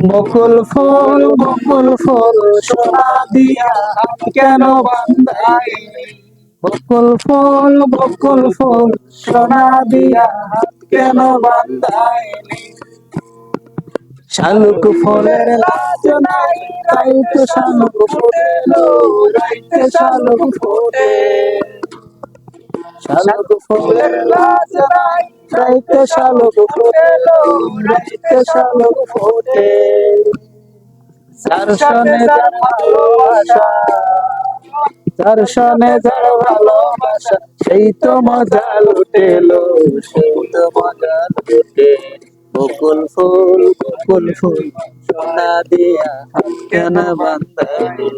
বকুল ফুল বকুল ফুল সোনা দিয়া কেন বান্ধাইলি বকুল ফুল বকুল ফুল সোনা দিয়া কেন বান্ধাইলি শালুক ফুলের লাজ নাই তাই তো শালুক ফুটেলো রাইতে শালুক ফুটে। শালুক ফুলের লাজ নাই রাইতে শালুক ফুটেলো রাইতে শালুক ফুটে যার সনে যার ভালোবাসা, সেই তো মজা লুটেলো, সেই তো মজা লুটে। বকুল ফুল বকুল ফুল, সোনা দিয়া কেন বান্ধালি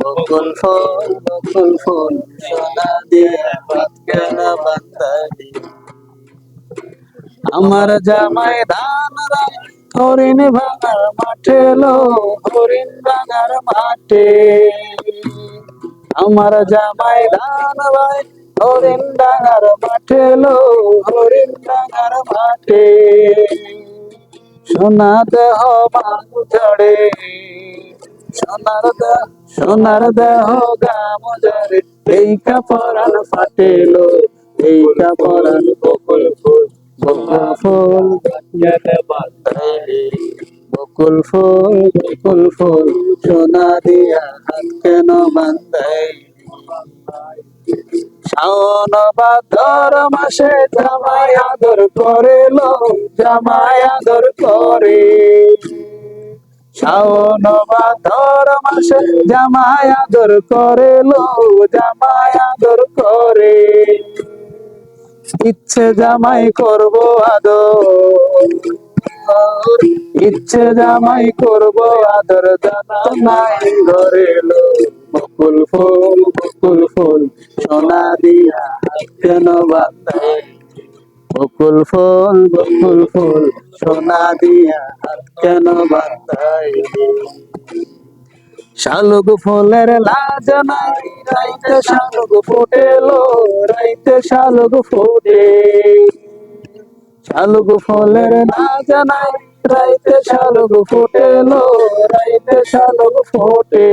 বকুল ফুল বকুল ফুল, সোনা দিয়া কেন বান্ধালি আমার জামাই ধান হরিণ ভাঙার মাঠে লো হরিণ ভাঙার মাঠে। আমার জামাই ধান রায়, হরিণ ডাঙার মাঠে লো হরিণ ডাঙার মাঠে। সোনা দেহ মান ঝড়ে সোনার দেহ সোনার দেহ গাম ঝরে এই কাপড়ান ফাটেলো এই বকুল ফুল, বকুল ফুল বকুল ফুল, সোনা দিয়া কেন বান্ধাইলি শাওন ভাদর মাসে জামাই আদর করে লো জামাই আদর করে। শাওন ভাদর মাসে জামাই আদর করে লো জামাই আদর করে। ইচ্ছে জামাই করব আদর। ইচ্ছে জামাই করব আদর জানা নাই ঘরে বকুল ফুল বকুল ফুল, সোনা দিয়া কেন বাঁধাই বকুল ফুল বকুল ফুল, সোনা দিয়া কেন বাঁধাই শালুক ফুলের লাজ নাই, রাইতে শালুক ফুটেলো, রাইতে শালুক ফুটে। শালুক ফুলের লাজ নাই, রাইতে শালুক ফুটেলো, রাইতে শালুক ফুটে।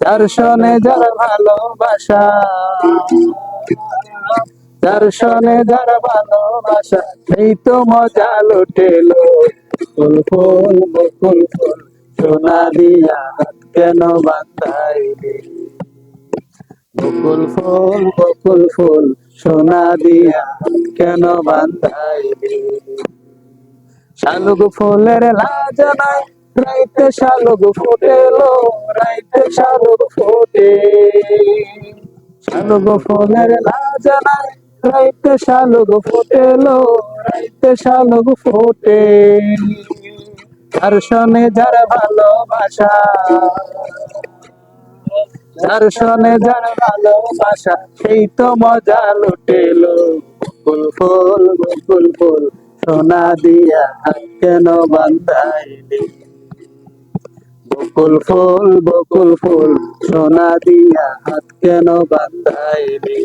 যার সনে যার ভালোবাসা, যার সনে যার ভালোবাসা, সেই তো মজা লুটেলো। ফুল ফুল বকুল ফুল। সোনা দিয়া কেন বান্ধাইলি বকুল ফুল বকুল ফুল সোনা দিয়া কেন বান্ধাইলি শালুক ফুলের লাজ নাই, রাইতে শালুক ফুটেলো, রাইতে শালুক ফুটে। শালুক ফুলের লাজ নাই, রাইতে শালুক ফুটেলো, রাইতে শালুক ফুটে। যার সনে যার ভালোবাসা যার সনে যার ভালোবাসা, সেই তো মজা লুটেলো বকুল ফুল বকুল ফুল, সোনা দিয়া কেন বান্ধাইলি? বকুল ফুল বকুল ফুল, সোনা দিয়া হাত কেন বান্ধাইলি?